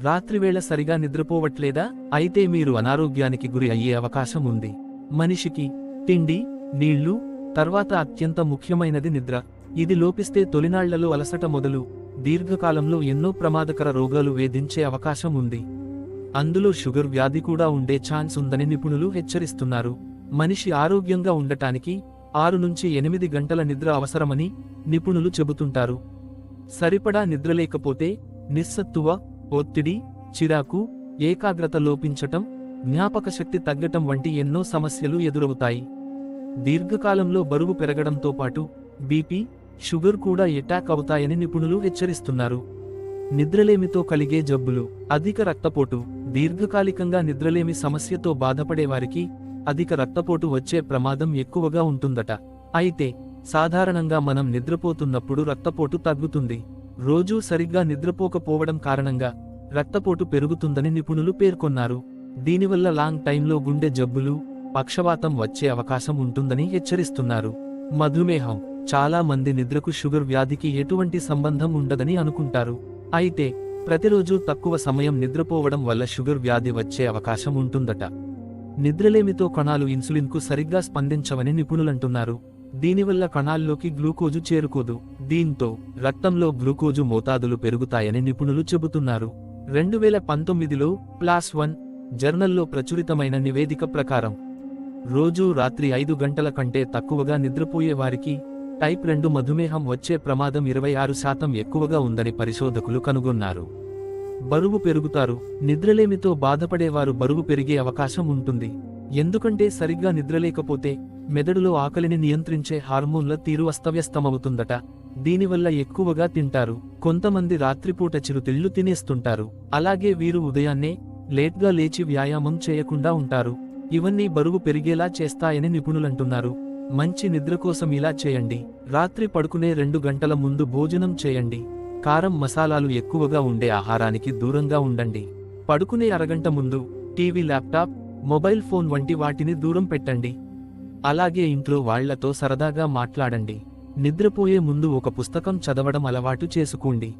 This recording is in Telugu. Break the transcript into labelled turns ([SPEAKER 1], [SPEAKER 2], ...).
[SPEAKER 1] రాత్రివేళ సరిగా నిద్రపోవట్లేదా? అయితే మీరు అనారోగ్యానికి గురి అయ్యే అవకాశం ఉంది. మనిషికి తిండి నీళ్ళు తర్వాత అత్యంత ముఖ్యమైనది నిద్ర. ఇది లోపిస్తే తొలినాళ్ళలో అలసట మొదలు దీర్ఘకాలంలో ఎన్నో ప్రమాదకర రోగాలు వేధించే అవకాశం ఉంది. అందులో షుగర్ వ్యాధి కూడా ఉండే ఛాన్స్ ఉందని నిపుణులు హెచ్చరిస్తున్నారు. మనిషి ఆరోగ్యంగా ఉండటానికి ఆరు నుంచి ఎనిమిది గంటల నిద్ర అవసరమని నిపుణులు చెబుతుంటారు. సరిపడా నిద్రలేకపోతే నిస్సత్తువ ఒత్తిడి చిరాకు ఏకాగ్రత లోపించటం జ్ఞాపకశక్తి తగ్గటం వంటి ఎన్నో సమస్యలు ఎదురవుతాయి. దీర్ఘకాలంలో బరువు పెరగడంతో పాటు బీపీ షుగర్ కూడా ఎటాక్ అవుతాయని నిపుణులు హెచ్చరిస్తున్నారు. నిద్రలేమితో కలిగే జబ్బులు అధిక రక్తపోటు దీర్ఘకాలికంగా నిద్రలేమి సమస్యతో బాధపడేవారికి అధిక రక్తపోటు వచ్చే ప్రమాదం ఎక్కువగా ఉంటుందట. అయితే సాధారణంగా మనం నిద్రపోతున్నప్పుడు రక్తపోటు తగ్గుతుంది. రోజూ సరిగ్గా నిద్రపోకపోవడం కారణంగా రక్తపోటు పెరుగుతుందని నిపుణులు పేర్కొన్నారు. దీనివల్ల లాంగ్ టైంలో గుండె జబ్బులు పక్షవాతం వచ్చే అవకాశం ఉంటుందని హెచ్చరిస్తున్నారు. మధుమేహం చాలా మంది నిద్రకు షుగర్ వ్యాధికి ఎటువంటి సంబంధం ఉండదని అనుకుంటారు. అయితే ప్రతిరోజు తక్కువ సమయం నిద్రపోవడం వల్ల షుగర్ వ్యాధి వచ్చే అవకాశం ఉంటుందట. నిద్రలేమితో కణాలు ఇన్సులిన్కు సరిగ్గా స్పందించవని నిపుణులంటున్నారు. దీనివల్ల కణాల్లోకి గ్లూకోజు చేరుకోదు. దీంతో రక్తంలో గ్లూకోజు మోతాదులు పెరుగుతాయని నిపుణులు చెబుతున్నారు. రెండు వేల పంతొమ్మిదిలో ప్లాస్ వన్ జర్నల్లో ప్రచురితమైన నివేదిక ప్రకారం రోజూ రాత్రి ఐదు గంటల కంటే తక్కువగా నిద్రపోయే వారికి టైప్ రెండు మధుమేహం వచ్చే ప్రమాదం ఇరవై ఆరు శాతం ఎక్కువగా ఉందని పరిశోధకులు కనుగొన్నారు. బరువు పెరుగుతారు. నిద్రలేమితో బాధపడేవారు బరువు పెరిగే అవకాశం ఉంటుంది. ఎందుకంటే సరిగ్గా నిద్రలేకపోతే మెదడులో ఆకలిని నియంత్రించే హార్మోన్ల తీరు అస్తవ్యస్తమవుతుందట. దీనివల్ల ఎక్కువగా తింటారు. కొంతమంది రాత్రిపూట చిరుతిళ్ళు తినేస్తుంటారు. అలాగే వీరు ఉదయాన్నే లేట్గా లేచి వ్యాయామం చేయకుండా ఉంటారు. ఇవన్నీ బరువు పెరిగేలా చేస్తాయని నిపుణులంటున్నారు. మంచి నిద్ర కోసం ఇలా చేయండి. రాత్రి పడుకునే రెండు గంటల ముందు భోజనం చేయండి. కారం మసాలాలు ఎక్కువగా ఉండే ఆహారానికి దూరంగా ఉండండి. పడుకునే అరగంట ముందు టీవీ ల్యాప్టాప్ మొబైల్ ఫోన్ వంటి వాటిని దూరం పెట్టండి. అలాగే ఇంట్లో వాళ్ళతో సరదాగా మాట్లాడండి. నిద్రపోయే ముందు ఒక పుస్తకం చదవడం అలవాటు చేసుకోండి.